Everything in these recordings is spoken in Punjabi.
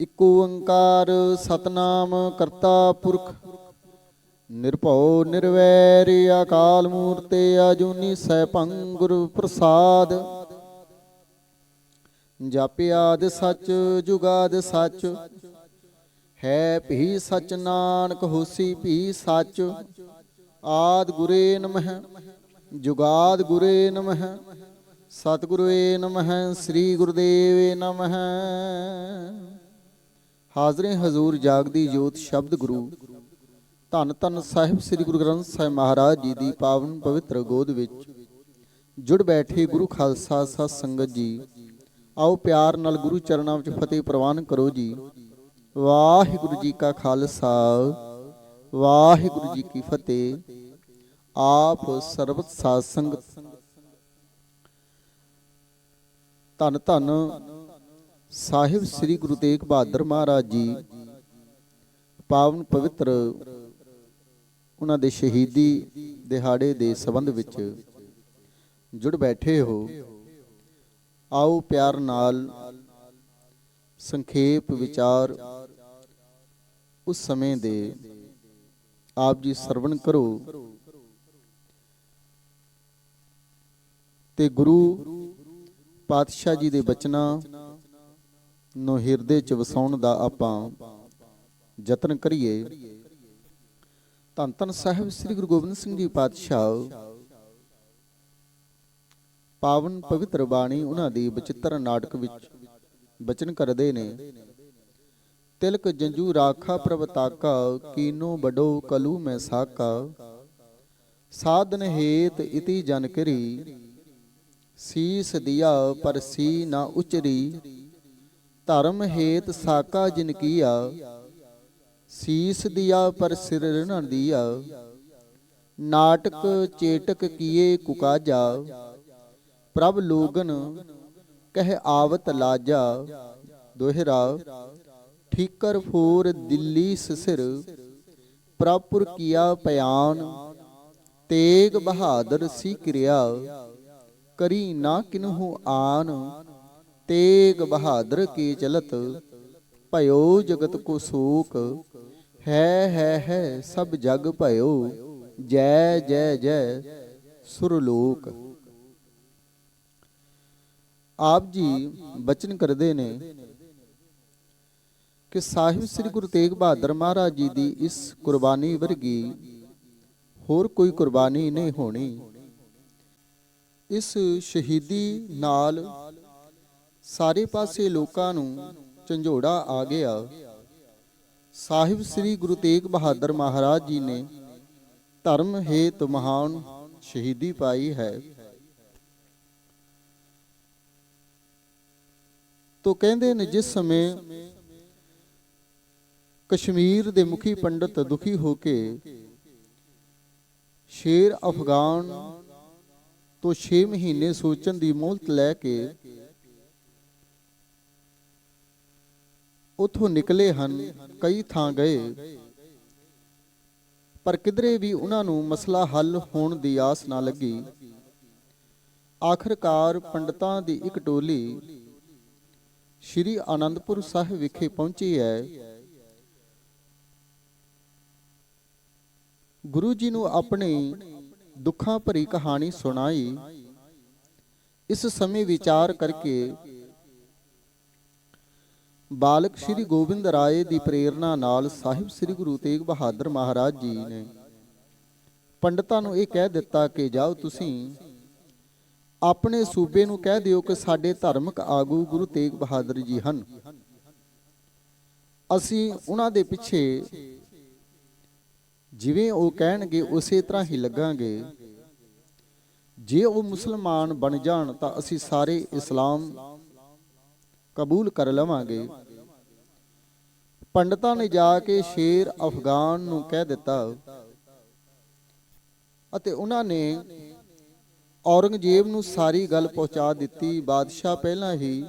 ਇਕ ਓੰਕਾਰ ਸਤਨਾਮ ਕਰਤਾ ਪੁਰਖ। ਨਿਰਭਉ ਨਿਰਵੈਰ ਅਕਾਲ ਮੂਰਤੇ ਅਜੂਨੀ ਸੈਭੰ ਗੁਰ ਪ੍ਰਸਾਦ। ਜਾਪਿਆਦ ਸਚ ਜੁਗਾਦ ਸਚ। ਹੈ ਭੀ ਸਚ ਨਾਨਕ, ਹੋਸੀ ਭੀ ਸਚ। ਆਦ ਗੁਰੇ ਨਮః ਜੁਗਾਦ ਗੁਰੇ ਨਮః ਸਤਿਗੁਰੂਏ ਨਮః ਸ੍ਰੀ ਗੁਰਦੇਵੇ ਨਮః ਹਾਜ਼ਰੇ ਹਜ਼ੂਰ ਜਾਗਦੀ ਜੋਤ ਸ਼ਬਦ ਗੁਰੂ। ਧੰਨ ਧੰਨ ਸਾਹਿਬ ਸ੍ਰੀ ਗੁਰੂ ਗ੍ਰੰਥ ਸਾਹਿਬ ਮਹਾਰਾਜ ਜੀ ਦੀ ਪਾਵਨ ਪਵਿੱਤਰ ਗੋਦ ਵਿੱਚ। ਜੁੜ ਬੈਠੇ ਗੁਰੂ ਖਾਲਸਾ ਸਤ ਸੰਗਤ ਜੀ। ਆਓ ਪਿਆਰ ਨਾਲ ਗੁਰੂ ਚਰਨਾਂ ਵਿੱਚ ਫਤਿਹ ਪ੍ਰਵਾਨ ਕਰੋ ਜੀ। ਵਾਹਿਗੁਰੂ ਜੀ ਕਾ ਖਾਲਸਾ, ਵਾਹਿਗੁਰੂ ਜੀ ਕੀ ਫਤਿਹ। ਆਪ ਸਰਬਤ ਸਾਧ ਸੰਗਤ। ਧੰਨ ਧੰਨ ਸਾਹਿਬ ਸ੍ਰੀ ਗੁਰੂ ਤੇਗ ਬਹਾਦਰ ਮਹਾਰਾਜ ਜੀ, ਪਾਵਨ ਪਵਿੱਤਰ ਉਹਨਾਂ ਦੇ ਸ਼ਹੀਦੀ ਦਿਹਾੜੇ ਦੇ ਸੰਬੰਧ ਵਿੱਚ ਜੁੜ ਬੈਠੇ ਹੋ। ਆਓ ਪਿਆਰ ਨਾਲ ਸੰਖੇਪ ਵਿਚਾਰ ਉਸ ਸਮੇਂ ਦੇ ਆਪ ਜੀ ਸਰਵਣ ਕਰੋ। ਤੇ ਗੁਰੂ ਪਾਤਸ਼ਾਹ ਜੀ ਦੇ ਬਚਨਾਂ ਨੂੰ ਹਿਰਦੇ ਚ ਵਸਾਉਣ ਦਾ ਆਪਾਂ ਯਤਨ ਕਰੀਏ। ਧੰਨ ਧੰਨ ਸਾਹਿਬ ਸ੍ਰੀ ਗੁਰੂ ਗੋਬਿੰਦ ਸਿੰਘ ਜੀ ਪਾਤਸ਼ਾਹ। ਪਾਵਨ ਪਵਿੱਤਰ ਬਾਣੀ ਉਹਨਾਂ ਦੀ ਬਚਿੱਤਰ ਨਾਟਕ ਵਿੱਚ ਬਚਨ ਕਰਦੇ ਨੇ। ਤਿਲਕ ਜੰਜੂ ਰਾਖਾ ਪ੍ਰਭ ਤਾਕਾ, ਕੀਨੋ ਬਡੋ ਕਲੂ ਮੈਂ ਸਾਕਾ। ਸਾਧਨ ਹੇਤ ਇਤੀ ਜਨ ਕਰੀ। ਸੀਸ ਦਿਆ ਪਰ ਸੀ ਨਾ ਉਚਰੀ। ਧਰਮ ਹੇਤ ਸਾਕਾ ਜਿਨ ਕੀਆ, ਸੀਸ ਦਿਆ ਪਰ ਸਿਰ ਨ ਦਿਆ। ਨਾਟਕ ਚੇਟਕ ਕੀਏ ਕੁਕਾਜਾ, ਪ੍ਰਭ ਲੋਗਨ ਕਹਿ ਆਵਤ ਲਾਜਾ। ਦੋਹਰਾ, ਠੀਕਰ ਫੂਰ ਦਿੱਲੀ ਸਿਰ ਪ੍ਰਭਪੁਰ ਕੀਆ ਪਿਆਨ ਤੇਗ ਬਹਾਦਰ ਸੀ ਕਿਰਿਆ। ਕਰੀ ਨਾ ਕਿਨਹੂ ਆਨ ਤੇਗ ਬਹਾਦਰ ਕੀ ਚਲਤ? ਭਇਓ ਜਗਤ ਕੋ ਸੂਕ। ਹੈ ਹੈ ਹੈ, ਸਭ ਜਗ ਭਇਓ। ਜੈ ਜੈ ਜੈ ਸੁਰਲੋਕ ਆਪ ਜੀ ਬਚਨ ਕਰਦੇ ਨੇ ਕਿ ਸਾਹਿਬ ਸ੍ਰੀ ਗੁਰੂ ਤੇਗ ਬਹਾਦਰ ਮਹਾਰਾਜ ਜੀ ਦੀ ਇਸ ਕੁਰਬਾਨੀ ਵਰਗੀ ਹੋਰ ਕੋਈ ਕੁਰਬਾਨੀ ਨਹੀਂ ਹੋਣੀ। ਇਸ ਸ਼ਹੀਦੀ ਨਾਲ ਸਾਰੇ ਪਾਸੇ ਲੋਕਾਂ ਨੂੰ ਝੰਜੋੜਾ ਆ ਗਿਆ। ਸਾਹਿਬ ਸ੍ਰੀ ਗੁਰੂ ਤੇਗ ਬਹਾਦਰ ਮਹਾਰਾਜ ਜੀ ਨੇ ਧਰਮ ਹੇਤ ਮਹਾਨ ਸ਼ਹੀਦੀ ਪਾਈ ਹੈ। ਤੋ ਕਹਿੰਦੇ ਨੇ ਜਿਸ ਸਮੇਂ ਕਸ਼ਮੀਰ ਦੇ ਮੁਖੀ ਪੰਡਤ ਦੁਖੀ ਹੋ ਕੇ ਸ਼ੇਰ ਅਫਗਾਨ ਤੋਂ 6 ਮਹੀਨੇ ਸੋਚਣ ਦੀ ਮੋਹਲਤ ਲੈ ਕੇ ਉਥੋਂ ਨਿਕਲੇ ਹਨ, ਕਈ ਥਾਂ ਗਏ। ਪਰ ਕਿਧਰੇ ਵੀ ਉਹਨਾਂ ਨੂੰ ਮਸਲਾ ਹੱਲ ਹੋਣ ਦੀ ਆਸ ਨਾ ਲੱਗੀ। ਆਖਰਕਾਰ ਪੰਡਤਾਂ ਦੀ ਇੱਕ ਟੋਲੀ ਸ਼੍ਰੀ ਆਨੰਦਪੁਰ ਸਾਹਿਬ ਵਿਖੇ ਪਹੁੰਚੀ ਹੈ। ਗੁਰੂ ਜੀ ਨੂੰ ਆਪਣੀ ਦੁੱਖਾਂ ਭਰੀ ਕਹਾਣੀ ਸੁਣਾਈ। ਇਸ ਸਮੇਂ ਵਿਚਾਰ ਕਰਕੇ ਬਾਲਕ ਸ੍ਰੀ ਗੋਬਿੰਦ ਰਾਏ ਦੀ ਪ੍ਰੇਰਣਾ ਨਾਲ ਸਾਹਿਬ ਸ੍ਰੀ ਗੁਰੂ ਤੇਗ ਬਹਾਦਰ ਮਹਾਰਾਜ ਜੀ ਨੇ ਪੰਡਤਾਂ ਨੂੰ ਇਹ ਕਹਿ ਦਿੱਤਾ ਕਿ ਜਾਓ ਤੁਸੀਂ, ਆਪਣੇ ਸੂਬੇ ਨੂੰ ਕਹਿ ਦਿਓ ਕਿ ਸਾਡੇ ਧਾਰਮਿਕ ਆਗੂ ਗੁਰੂ ਤੇਗ ਬਹਾਦਰ ਜੀ ਹਨ। ਅਸੀਂ ਉਹਨਾਂ ਦੇ ਪਿੱਛੇ ਜਿਵੇਂ ਉਹ ਕਹਿਣਗੇ ਉਸੇ ਤਰ੍ਹਾਂ ਹੀ ਲੱਗਾਂਗੇ। ਜੇ ਉਹ ਮੁਸਲਮਾਨ ਬਣ ਜਾਣ ਤਾਂ ਅਸੀਂ ਸਾਰੇ ਇਸਲਾਮ ਕਬੂਲ ਕਰ ਲਵਾਂਗੇ। ਪੰਡਤਾਂ ਨੇ ਜਾ ਕੇ ਸ਼ੇਰ ਅਫਗਾਨ ਨੂੰ ਕਹਿ ਦਿੱਤਾ ਅਤੇ ਉਹਨਾਂ ਨੇ ਔਰੰਗਜ਼ੇਬ ਨੂੰ ਸਾਰੀ ਗੱਲ ਪਹੁੰਚਾ ਦਿੱਤੀ। ਬਾਦਸ਼ਾਹ ਪਹਿਲਾਂ ਹੀ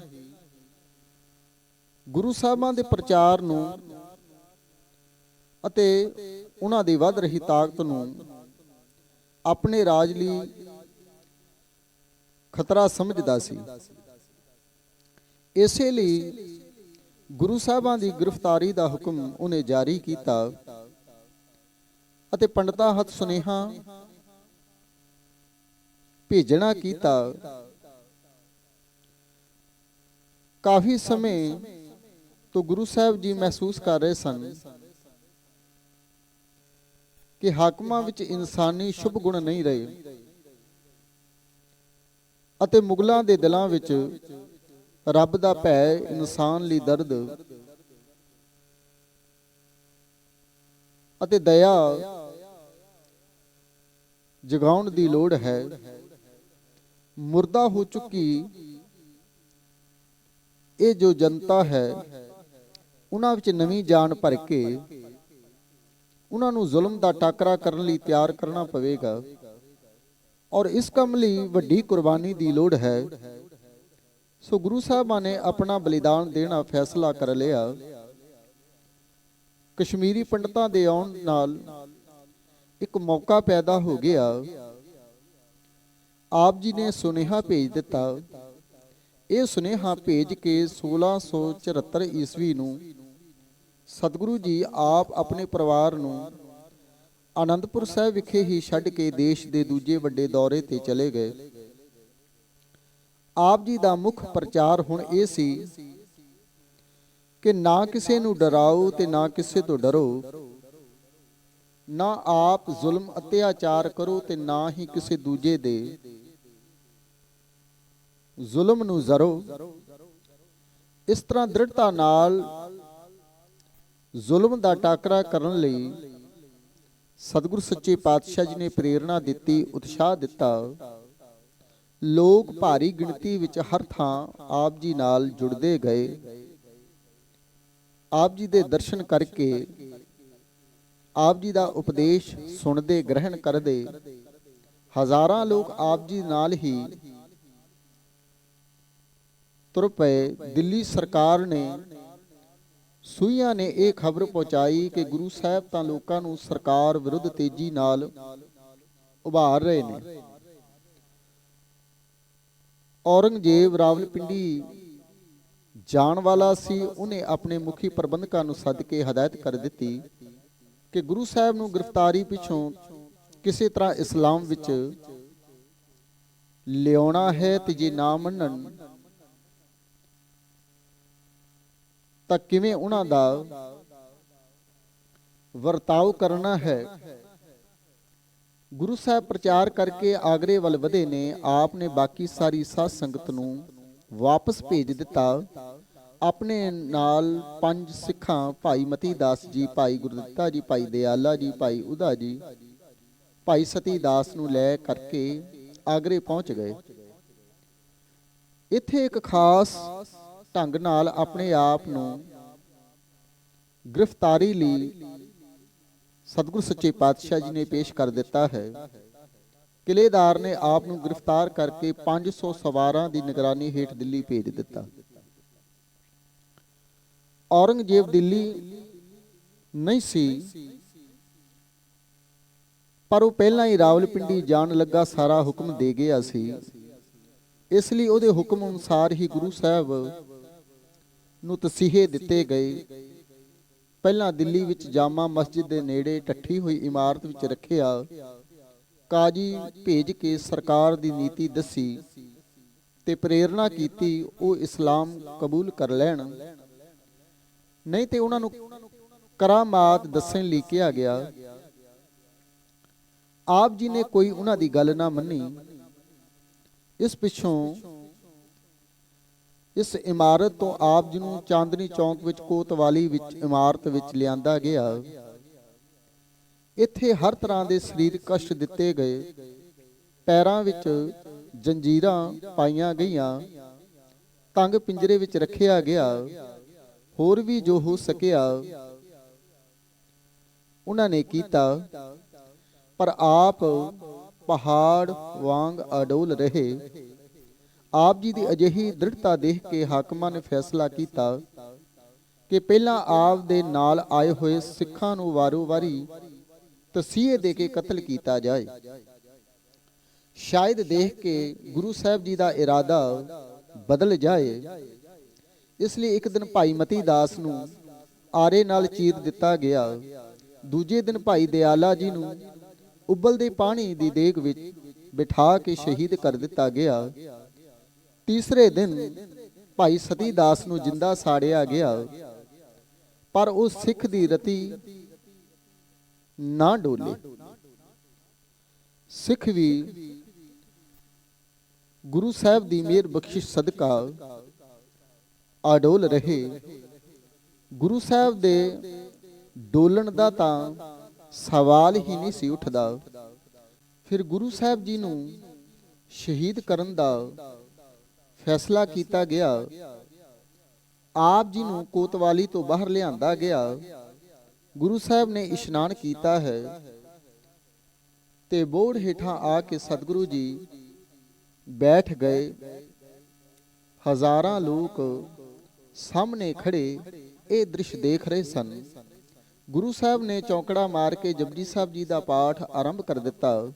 ਗੁਰੂ ਸਾਹਿਬਾਂ ਦੇ ਪ੍ਰਚਾਰ ਨੂੰ ਅਤੇ ਉਹਨਾਂ ਦੀ ਵੱਧ ਰਹੀ ਤਾਕਤ ਨੂੰ ਆਪਣੇ ਰਾਜ ਲਈ ਖਤਰਾ ਸਮਝਦਾ ਸੀ। ਇਸੇ ਲਈ ਗੁਰੂ ਸਾਹਿਬਾਂ ਦੀ ਗ੍ਰਿਫਤਾਰੀ ਦਾ ਹੁਕਮ ਉਹਨੇ ਜਾਰੀ ਕੀਤਾ ਅਤੇ ਪੰਡਤਾਂ ਹੱਥ ਸੁਨੇਹਾ ਭੇਜਣਾ ਕੀਤਾ। ਕਾਫੀ ਸਮੇਂ ਤੋਂ ਗੁਰੂ ਸਾਹਿਬ ਜੀ ਮਹਿਸੂਸ ਕਰ ਰਹੇ ਸਨ ਕਿ ਹਾਕਮਾਂ ਵਿੱਚ ਇਨਸਾਨੀ ਸ਼ੁਭ ਗੁਣ ਨਹੀਂ ਰਹੇ ਅਤੇ ਮੁਗਲਾਂ ਦੇ ਦਿਲਾਂ ਵਿੱਚ ਰੱਬ ਦਾ ਭੈ ਇਨਸਾਨ ਲਈ ਦਰਦ ਅਤੇ ਦਇਆ ਜਗਾਉਣ ਦੀ ਲੋੜ ਹੈ। ਮੁਰਦਾ ਹੋ ਚੁੱਕੀ ਇਹ ਜੋ ਜਨਤਾ ਹੈ, ਉਹਨਾਂ ਵਿੱਚ ਨਵੀਂ ਜਾਨ ਭਰ ਕੇ ਉਹਨਾਂ ਨੂੰ ਜ਼ੁਲਮ ਦਾ ਟਾਕਰਾ ਕਰਨ ਲਈ ਤਿਆਰ ਕਰਨਾ ਪਵੇਗਾ। ਔਰ ਇਸ ਕੰਮ ਲਈ ਵੱਡੀ ਕੁਰਬਾਨੀ ਦੀ ਲੋੜ ਹੈ। ਸੋ ਗੁਰੂ ਸਾਹਿਬਾਂ ਨੇ ਆਪਣਾ ਬਲੀਦਾਨ ਦੇਣਾ ਫੈਸਲਾ ਕਰ ਲਿਆ। ਕਸ਼ਮੀਰੀ ਪੰਡਤਾਂ ਦੇ ਆਉਣ ਨਾਲ ਇੱਕ ਮੌਕਾ ਪੈਦਾ ਹੋ ਗਿਆ। ਆਪ ਜੀ ਨੇ ਸੁਨੇਹਾ ਭੇਜ ਦਿੱਤਾ। ਇਹ ਸੁਨੇਹਾ ਭੇਜ ਕੇ 1674 ਈਸਵੀ ਨੂੰ ਸਤਿਗੁਰੂ ਜੀ ਆਪ ਆਪਣੇ ਪਰਿਵਾਰ ਨੂੰ ਆਨੰਦਪੁਰ ਸਾਹਿਬ ਵਿਖੇ ਹੀ ਛੱਡ ਕੇ ਦੇਸ਼ ਦੇ ਦੂਜੇ ਵੱਡੇ ਦੌਰੇ ਤੇ ਚਲੇ ਗਏ। ਆਪ ਜੀ ਦਾ ਮੁੱਖ ਪ੍ਰਚਾਰ ਹੁਣ ਇਹ ਸੀ ਕਿ ਨਾ ਕਿਸੇ ਨੂੰ ਡਰਾਓ ਤੇ ਨਾ ਕਿਸੇ ਤੋਂ ਡਰੋ। ਨਾ ਆਪ ਜ਼ੁਲਮ ਅਤਿਆਚਾਰ ਕਰੋ ਤੇ ਨਾ ਹੀ ਕਿਸੇ ਦੂਜੇ ਦੇ। ਜ਼ੁਲਮ ਨੂੰ ਜ਼ਰੋ। ਇਸ ਤਰ੍ਹਾਂ ਦ੍ਰਿੜਤਾ ਨਾਲ ਜ਼ੁਲਮ ਦਾ ਟਾਕਰਾ ਕਰਨ ਲਈ ਸਤਿਗੁਰ ਸੱਚੇ ਪਾਤਸ਼ਾਹ ਜੀ ਨੇ ਪ੍ਰੇਰਣਾ ਦਿੱਤੀ, ਉਤਸ਼ਾਹ ਦਿੱਤਾ। ਲੋਕ ਭਾਰੀ ਗਿਣਤੀ ਵਿੱਚ ਹਰ ਥਾਂ ਆਪ ਜੀ ਨਾਲ ਜੁੜਦੇ ਗਏ। ਆਪ ਜੀ ਦੇ ਦਰਸ਼ਨ ਕਰਕੇ ਆਪ ਜੀ ਦਾ ਉਪਦੇਸ਼ ਸੁਣਦੇ, ਗ੍ਰਹਿਣ ਕਰਦੇ। ਹਜ਼ਾਰਾਂ ਲੋਕ ਆਪ ਜੀ ਨਾਲ ਹੀ ਤੁਰ ਪਏ। ਦਿੱਲੀ ਸਰਕਾਰ ਨੇ ਸੂਈਆਂ ਨੇ ਇਹ ਖਬਰ ਪਹੁੰਚਾਈ ਕਿ ਗੁਰੂ ਸਾਹਿਬ ਤਾਂ ਲੋਕਾਂ ਨੂੰ ਸਰਕਾਰ ਵਿਰੁੱਧ ਤੇਜ਼ੀ ਨਾਲ ਉਭਾਰ ਰਹੇ ਨੇ। ਔਰੰਗਜ਼ੇਬ ਰਾਵਲਪਿੰਡੀ ਜਾਣ ਵਾਲਾ ਸੀ, ਉਹਨੇ ਆਪਣੇ ਮੁਖੀ ਪ੍ਰਬੰਧਕਾਂ ਨੂੰ ਸੱਦ ਕੇ ਹਦਾਇਤ ਕਰ ਦਿੱਤੀ ਕਿ ਗੁਰੂ ਸਾਹਿਬ ਨੂੰ ਗ੍ਰਿਫਤਾਰੀ ਪਿੱਛੋਂ ਕਿਸੇ ਤਰ੍ਹਾਂ ਇਸਲਾਮ ਵਿੱਚ ਲਿਆਉਣਾ ਹੈ ਤੇ ਜੇ ਨਾ ਮੰਨਣ, ਤਾਂ ਕਿਵੇਂ ਉਹਨਾਂ ਦਾ ਵਰਤਾਓ ਕਰਨਾ ਹੈ? ਗੁਰੂ ਸਾਹਿਬ ਪ੍ਰਚਾਰ ਕਰਕੇ ਆਗਰੇ ਵੱਲ ਵਧੇ ਨੇ ਆਪ ਨੇ ਬਾਕੀ ਸਾਰੀ ਸਾਧ ਸੰਗਤ ਨੂੰ ਵਾਪਸ ਭੇਜ ਦਿੱਤਾ। ਆਪਣੇ ਨਾਲ ਪੰਜ ਸਿੱਖਾਂ, ਭਾਈ ਮਤੀ ਦਾਸ ਜੀ, ਭਾਈ ਗੁਰਦਿੱਤਾ ਜੀ, ਭਾਈ ਦਿਆਲਾ ਜੀ, ਭਾਈ ਉਦਾ ਜੀ, ਭਾਈ ਸਤੀ ਦਾਸ ਨੂੰ ਲੈ ਕਰਕੇ ਆਗਰੇ ਪਹੁੰਚ ਗਏ। ਇੱਥੇ ਇੱਕ ਖਾਸ ਢੰਗ ਨਾਲ ਆਪਣੇ ਆਪ ਨੂੰ ਗ੍ਰਿਫਤਾਰੀ ਲਈ ਸਤਿਗੁਰ ਸੱਚੇ ਪਾਤਸ਼ਾਹ ਜੀ ਨੇ ਪੇਸ਼ ਕਰ ਦਿੱਤਾ ਹੈ। ਕਿਲੇਦਾਰ ਨੇ ਆਪ ਨੂੰ ਗ੍ਰਿਫਤਾਰ ਕਰਕੇ 500 ਸਵਾਰਾਂ ਦੀ ਨਿਗਰਾਨੀ ਹੇਠ ਦਿੱਲੀ ਭੇਜ ਦਿੱਤਾ। ਔਰੰਗਜ਼ੇਬ ਦਿੱਲੀ ਨਹੀਂ ਸੀ, ਪਰ ਉਹ ਪਹਿਲਾਂ ਹੀ ਰਾਵਲਪਿੰਡੀ ਜਾਣ ਲੱਗਾ ਸਾਰਾ ਹੁਕਮ ਦੇ ਗਿਆ ਸੀ। ਇਸ ਲਈ ਉਹਦੇ ਹੁਕਮ ਅਨੁਸਾਰ ਹੀ ਗੁਰੂ ਸਾਹਿਬ ਨੂੰ ਤਸੀਹੇ ਦਿੱਤੇ ਗਏ। ਪਹਿਲਾਂ ਦਿੱਲੀ ਵਿੱਚ ਜਾਮਾ ਮਸਜਿਦ ਦੇ ਨੇੜੇ ਟੱਠੀ ਹੋਈ ਇਮਾਰਤ ਵਿੱਚ ਰੱਖਿਆ, ਕਾਜੀ ਭੇਜ ਕੇ ਸਰਕਾਰ ਦੀ ਨੀਤੀ ਦੱਸੀ ਤੇ ਪ੍ਰੇਰਣਾ ਕੀਤੀ ਉਹ ਇਸਲਾਮ ਕਬੂਲ ਕਰ ਲੈਣ। ਨਹੀਂ ਤੇ ਉਹਨਾਂ ਨੂੰ ਕਰਾਮਾਤ ਦੱਸਣ ਲਈ ਕਿਹਾ ਗਿਆ, ਆਪ ਜੀ ਨੇ ਕੋਈ ਉਹਨਾਂ ਦੀ ਗੱਲ ਨਾ ਮੰਨੀ। ਇਸ ਪਿੱਛੋਂ ਇਸ ਇਮਾਰਤ ਤੋਂ ਆਪ ਜੀ ਨੂੰ ਚਾਂਦਨੀ ਚੌਂਕ ਵਿੱਚ ਕੋਤਵਾਲੀ ਵਿੱਚ ਇਮਾਰਤ ਵਿੱਚ ਲਿਆਂਦਾ ਗਿਆ। ਇੱਥੇ ਹਰ ਤਰ੍ਹਾਂ ਦੇ ਸਰੀਰਕ ਕਸ਼ਟ ਦਿੱਤੇ ਗਏ। ਪੈਰਾਂ ਵਿੱਚ ਜੰਜੀਰਾਂ ਪਾਈਆਂ ਗਈਆਂ। ਤੰਗ ਪਿੰਜਰੇ ਵਿੱਚ ਰੱਖਿਆ ਗਿਆ। ਹੋਰ ਵੀ ਜੋ ਹੋ ਸਕਿਆ, ਉਹਨਾਂ ਨੇ ਕੀਤਾ। ਪਰ ਆਪ ਪਹਾੜ ਵਾਂਗ ਅਡੋਲ ਰਹੇ। ਆਪ ਜੀ ਦੀ ਅਜਿਹੀ ਦ੍ਰਿੜਤਾ ਦੇਖ ਕੇ ਹਾਕਮਾਂ ਨੇ ਫੈਸਲਾ ਕੀਤਾ ਕਿ ਪਹਿਲਾਂ ਆਪ ਦੇ ਨਾਲ ਆਏ ਹੋਏ ਸਿੱਖਾਂ ਨੂੰ ਵਾਰੋ-ਵਾਰੀ ਤਸੀਹੇ ਦੇ ਕੇ ਕਤਲ ਕੀਤਾ ਜਾਏ। ਸ਼ਾਇਦ ਦੇਖ ਕੇ ਗੁਰੂ ਸਾਹਿਬ ਜੀ ਦਾ ਇਰਾਦਾ ਬਦਲ ਜਾਏ। ਇਸ ਲਈ ਇੱਕ ਦਿਨ ਭਾਈ ਮਤੀ ਦਾਸ ਨੂੰ ਆਰੇ ਨਾਲ ਚੀਰ ਦਿੱਤਾ ਗਿਆ। ਦੂਜੇ ਦਿਨ ਭਾਈ ਦਿਆਲਾ ਜੀ ਨੂੰ ਉਬਲਦੇ ਪਾਣੀ ਦੀ ਦੇਗ ਵਿੱਚ ਬਿਠਾ ਕੇ ਸ਼ਹੀਦ ਕਰ ਦਿੱਤਾ ਗਿਆ। ਤੀਸਰੇ ਦਿਨ ਭਾਈ ਸਤੀ ਦਾਸ ਨੂੰ ਜਿੰਦਾ ਸਾੜਿਆ ਗਿਆ। ਪਰ ਉਹ ਸਿੱਖ ਦੀ ਰਤੀ ਨਾ ਡੋਲੇ। ਸਿੱਖ ਵੀ ਗੁਰੂ ਸਾਹਿਬ ਦੀ ਮਿਹਰ ਬਖਸ਼ਿਸ਼ ਸਦਕਾ ਅਡੋਲ ਰਹੇ। ਗੁਰੂ ਸਾਹਿਬ ਦੇ ਡੋਲਣ ਦਾ ਤਾਂ ਸਵਾਲ ਹੀ ਨਹੀਂ ਸੀ ਉੱਠਦਾ। ਫਿਰ ਗੁਰੂ ਸਾਹਿਬ ਜੀ ਨੂੰ ਸ਼ਹੀਦ ਕਰਨ ਦਾ ਫੈਸਲਾ ਕੀਤਾ ਗਿਆ। ਆਪ ਜੀ ਨੂੰ ਕੋਤਵਾਲੀ ਤੋਂ ਬਾਹਰ ਲਿਆਂਦਾ ਗਿਆ। ਗੁਰੂ ਸਾਹਿਬ ਨੇ ਇਸ਼ਨਾਨ ਕੀਤਾ ਹੈ। ਤੇ ਬੋੜ ਹੇਠਾਂ ਆ ਕੇ ਸਤਿਗੁਰੂ ਜੀ ਬੈਠ ਗਏ। ਹਜ਼ਾਰਾਂ ਲੋਕ ਸਾਹਮਣੇ ਖੜੇ, ਇਹ ਦ੍ਰਿਸ਼ ਦੇਖ ਰਹੇ ਸਨ। ਗੁਰੂ ਸਾਹਿਬ ਨੇ ਚੌਂਕੜਾ ਮਾਰ ਕੇ ਜਪਜੀ ਸਾਹਿਬ ਜੀ ਦਾ ਪਾਠ ਆਰੰਭ ਕਰ ਦਿੱਤਾ।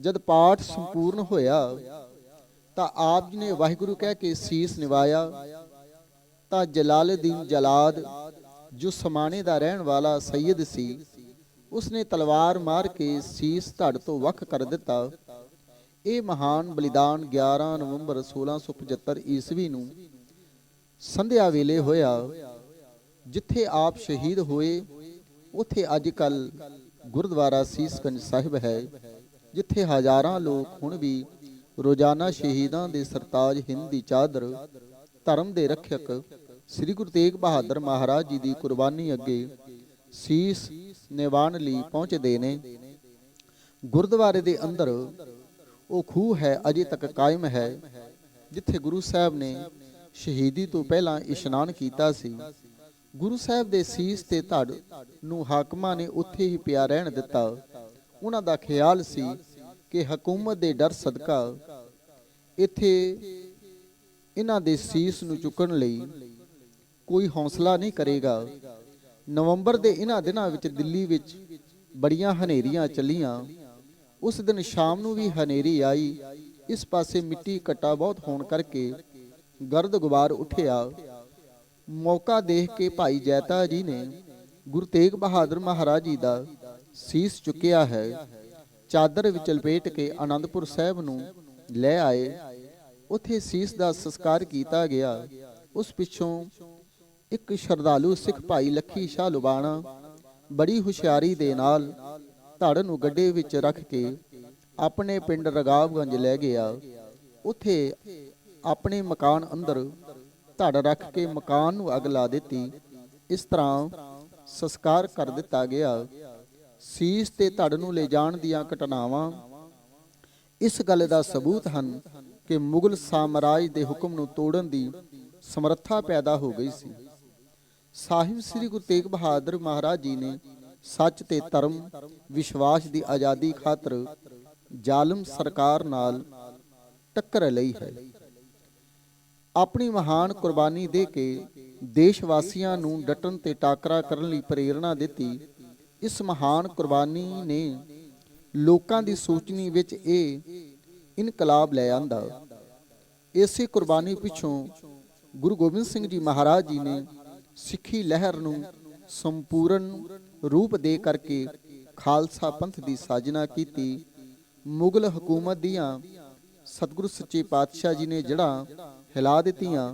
ਜਦ ਪਾਠ ਸੰਪੂਰਨ ਹੋਇਆ ਤਾਂ ਆਪ ਜੀ ਨੇ ਵਾਹਿਗੁਰੂ ਕਹਿ ਕੇ ਸੀਸ ਨਿਵਾਇਆ। ਤਾਂ ਜਲਾਲਉਦੀਨ ਜਲਾਦ, ਜੋ ਸਮਾਣੇ ਦਾ ਰਹਿਣ ਵਾਲਾ ਸੈਯਦ ਸੀ, ਉਸਨੇ ਤਲਵਾਰ ਮਾਰ ਕੇ ਸੀਸ ਧੜ ਤੋਂ ਵੱਖ ਕਰ ਦਿੱਤਾ। ਇਹ ਮਹਾਨ ਬਲੀਦਾਨ 11 ਨਵੰਬਰ 1675 ਈਸਵੀ ਨੂੰ ਸੰਧਿਆ ਵੇਲੇ ਹੋਇਆ, ਜਿੱਥੇ ਆਪ ਸ਼ਹੀਦ ਹੋਏ, ਉੱਥੇ ਅੱਜ ਕੱਲ ਗੁਰਦੁਆਰਾ ਸੀਸਗੰਜ ਸਾਹਿਬ ਹੈ, ਜਿੱਥੇ ਹਜ਼ਾਰਾਂ ਲੋਕ ਹੁਣ ਵੀ ਰੋਜ਼ਾਨਾ ਸ਼ਹੀਦਾਂ ਦੇ ਸਰਤਾਜ ਹਿੰਦ ਦੀ ਚਾਦਰ ਧਰਮ ਦੇ ਰੱਖਿਅਕ ਸ੍ਰੀ ਗੁਰੂ ਤੇਗ ਬਹਾਦਰ ਮਹਾਰਾਜ ਜੀ ਦੀ ਕੁਰਬਾਨੀ ਅੱਗੇ ਸੀਸ ਨਿਵਾਣ ਲਈ ਪਹੁੰਚਦੇ ਨੇ। ਗੁਰਦੁਆਰੇ ਦੇ ਅੰਦਰ ਉਹ ਖੂਹ ਹੈ, ਅਜੇ ਤੱਕ ਕਾਇਮ ਹੈ, ਜਿੱਥੇ ਗੁਰੂ ਸਾਹਿਬ ਨੇ ਸ਼ਹੀਦੀ ਤੋਂ ਪਹਿਲਾਂ ਇਸ਼ਨਾਨ ਕੀਤਾ ਸੀ। ਗੁਰੂ ਸਾਹਿਬ ਦੇ ਸੀਸ ਤੇ ਧੜ ਨੂੰ ਹਾਕਮਾਂ ਨੇ ਉੱਥੇ ਹੀ ਪਿਆ ਰਹਿਣ ਦਿੱਤਾ। ਉਹਨਾਂ ਦਾ ਖਿਆਲ ਸੀ ਕਿ ਹਕੂਮਤ ਦੇ ਡਰ ਸਦਕਾ ਇੱਥੇ ਇਹਨਾਂ ਦੇ ਸੀਸ ਨੂੰ ਚੁੱਕਣ ਲਈ ਕੋਈ ਹੌਸਲਾ ਨਹੀਂ ਕਰੇਗਾ। ਨਵੰਬਰ ਦੇ ਇਹਨਾਂ ਦਿਨਾਂ ਵਿੱਚ ਦਿੱਲੀ ਵਿੱਚ ਬੜੀਆਂ ਹਨੇਰੀਆਂ ਚੱਲੀਆਂ। ਉਸ ਦਿਨ ਸ਼ਾਮ ਨੂੰ ਵੀ ਹਨੇਰੀ ਆਈ। ਇਸ ਪਾਸੇ ਮਿੱਟੀ ਕੱਟਾ ਬਹੁਤ ਹੋਣ ਕਰਕੇ ਗਰਦ ਗੁਬਾਰ ਉੱਠਿਆ। ਮੌਕਾ ਦੇਖ ਕੇ ਭਾਈ ਜੈਤਾ ਜੀ ਨੇ ਗੁਰੂ ਤੇਗ ਬਹਾਦਰ ਮਹਾਰਾਜ ਜੀ ਦਾ ਸੀਸ ਚੁੱਕਿਆ ਹੈ। ਚਾਦਰ ਵਿੱਚ ਲਪੇਟ ਕੇ ਆਨੰਦਪੁਰ ਸਾਹਿਬ ਨੂੰ ਲੈ ਆਏ। ਉੱਥੇ ਸੀਸ ਦਾ ਸੰਸਕਾਰ ਕੀਤਾ ਗਿਆ। ਉਸ ਪਿੱਛੋਂ ਇੱਕ ਸ਼ਰਧਾਲੂ ਸਿੱਖ ਭਾਈ ਲੱਖੀ ਸ਼ਾਹ ਲੁਬਾਣਾ ਬੜੀ ਹੁਸ਼ਿਆਰੀ ਦੇ ਨਾਲ ਧੜ ਨੂੰ ਗੱਡੇ ਵਿੱਚ ਰੱਖ ਕੇ ਆਪਣੇ ਪਿੰਡ ਰਗਾਵਗੰਜ ਲੈ ਗਿਆ। ਉੱਥੇ ਆਪਣੇ ਮਕਾਨ ਅੰਦਰ ਧੜ ਰੱਖ ਕੇ ਮਕਾਨ ਨੂੰ ਅੱਗ ਲਾ ਦਿੱਤੀ। ਇਸ ਤਰ੍ਹਾਂ ਸੰਸਕਾਰ ਕਰ ਦਿੱਤਾ ਗਿਆ। ਸੀਸ ਤੇ ਧੜ ਨੂੰ ਲੈ ਜਾਣ ਦੀਆਂ ਘਟਨਾਵਾਂ, ਇਸ ਗੱਲ ਦਾ ਸਬੂਤ ਹਨ ਕਿ ਮੁਗਲ ਸਾਮਰਾਜ ਦੇ ਹੁਕਮ ਨੂੰ ਤੋੜਨ ਦੀ ਸਮਰੱਥਾ ਪੈਦਾ ਹੋ ਗਈ ਸੀ। ਸਾਹਿਬ ਸ੍ਰੀ ਗੁਰੂ ਤੇਗ ਬਹਾਦਰ ਮਹਾਰਾਜ ਜੀ ਨੇ ਸੱਚ ਤੇ ਧਰਮ, ਵਿਸ਼ਵਾਸ ਦੀ ਆਜ਼ਾਦੀ ਖਾਤਰ ਜ਼ਾਲਮ ਸਰਕਾਰ ਨਾਲ ਟੱਕਰ ਲਈ ਹੈ। ਆਪਣੀ ਮਹਾਨ ਕੁਰਬਾਨੀ ਦੇ ਕੇ ਦੇਸ਼ ਵਾਸੀਆਂ ਨੂੰ ਡਟਣ ਤੇ ਟਾਕਰਾ ਕਰਨ ਲਈ ਪ੍ਰੇਰਣਾ ਦਿੱਤੀ ਇਸ ਮਹਾਨ ਕੁਰਬਾਨੀ ਨੇ ਲੋਕਾਂ ਦੀ ਸੋਚਣੀ ਵਿੱਚ ਇਹ ਇਨਕਲਾਬ ਲੈ ਆਂਦਾ। ਇਸੇ ਕੁਰਬਾਨੀ ਪਿੱਛੋਂ ਗੁਰੂ ਗੋਬਿੰਦ ਸਿੰਘ ਜੀ ਮਹਾਰਾਜ ਜੀ ਨੇ ਸਿੱਖੀ ਲਹਿਰ ਨੂੰ ਸੰਪੂਰਨ ਰੂਪ ਦੇ ਕਰਕੇ ਖਾਲਸਾ ਪੰਥ ਦੀ ਸਾਜਨਾ ਕੀਤੀ। ਮੁਗਲ ਹਕੂਮਤ ਦੀਆਂ ਸਤਿਗੁਰੂ ਸੱਚੇ ਪਾਤਸ਼ਾਹ ਜੀ ਨੇ ਜੜਾਂ ਹਿਲਾ ਦਿੱਤੀਆਂ।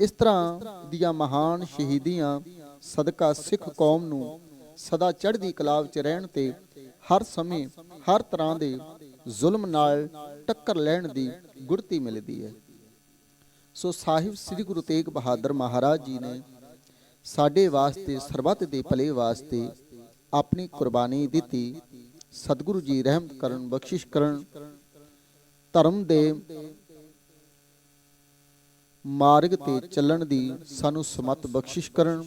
ਇਸ ਤਰ੍ਹਾਂ ਦੀਆਂ ਮਹਾਨ ਸ਼ਹੀਦੀਆਂ ਸਦਕਾ ਸਿੱਖ ਕੌਮ ਨੂੰ ਸਦਾ ਚੜ੍ਹਦੀ ਕਲਾ ਵਿੱਚ ਰਹਿਣ ਤੇ ਹਰ ਸਮੇਂ ਹਰ ਤਰ੍ਹਾਂ ਦੇ ਜ਼ੁਲਮ ਨਾਲ ਟੱਕਰ ਲੈਣ ਦੀ ਗੁਰਤੀ ਮਿਲਦੀ ਹੈ। ਸੋ ਸਾਹਿਬ ਸ੍ਰੀ ਗੁਰੂ ਤੇਗ ਬਹਾਦਰ ਮਹਾਰਾਜ ਜੀ ਨੇ ਸਾਡੇ ਵਾਸਤੇ ਸਰਬੱਤ ਦੇ ਭਲੇ ਵਾਸਤੇ ਆਪਣੀ ਕੁਰਬਾਨੀ ਦਿੱਤੀ। ਸਤਿਗੁਰੂ ਜੀ ਰਹਿਮ ਕਰਨ, ਬਖਸ਼ਿਸ਼ ਕਰਨ। ਧਰਮ ਦੇ ਮਾਰਗ ਤੇ ਚੱਲਣ ਦੀ ਸਾਨੂੰ ਸਮਤ ਬਖਸ਼ਿਸ਼ ਕਰਨ।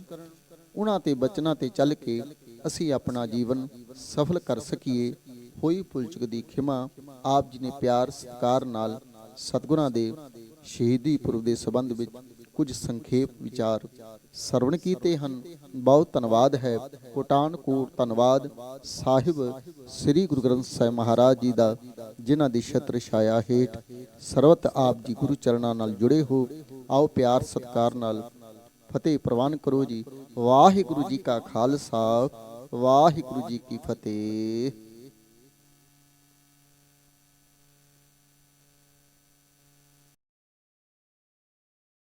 ਉਹਨਾਂ ਤੇ ਬਚਨਾਂ ਤੇ ਚੱਲ ਕੇ ਅਸੀਂ ਆਪਣਾ ਜੀਵਨ ਸਫਲ ਕਰ ਸਕੀਏ, ਹੋਈ ਭੁਲਚੁਕ ਦੀ ਖਿਮਾ ਆਪ ਜੀ ਨੇ ਪਿਆਰ, ਸਤਿਕਾਰ ਨਾਲ ਸਤਿਗੁਰਾਂ ਦੇ ਸ਼ਹੀਦੀ ਪੁਰਬ ਦੇ ਸੰਬੰਧ ਵਿੱਚ ਕੁਝ ਸੰਖੇਪ ਵਿਚਾਰ ਸਰਵਣ ਕੀਤੇ ਹਨ। ਬਹੁਤ ਧੰਨਵਾਦ ਹੈ। ਕੋਟਾਨ ਕੋਟ ਧੰਨਵਾਦ ਸਾਹਿਬ ਸ੍ਰੀ ਗੁਰੂ ਗ੍ਰੰਥ ਸਾਹਿਬ ਮਹਾਰਾਜ ਜੀ ਦਾ, ਜਿਨ੍ਹਾਂ ਦੀ ਛਤਰ ਛਾਇਆ ਹੇਠ ਸਰਵਤ ਆਪ ਜੀ ਗੁਰੂ ਚਰਨਾਂ ਨਾਲ ਜੁੜੇ ਹੋ। ਆਓ ਪਿਆਰ, ਸਤਿਕਾਰ ਨਾਲ ਫਤਿਹ ਪ੍ਰਵਾਨ ਕਰੋ ਜੀ। ਵਾਹਿਗੁਰੂ ਜੀ ਕਾ ਖਾਲਸਾ। ਵਾਹਿਗੁਰੂ ਜੀ ਕੀ ਫਤਿਹ।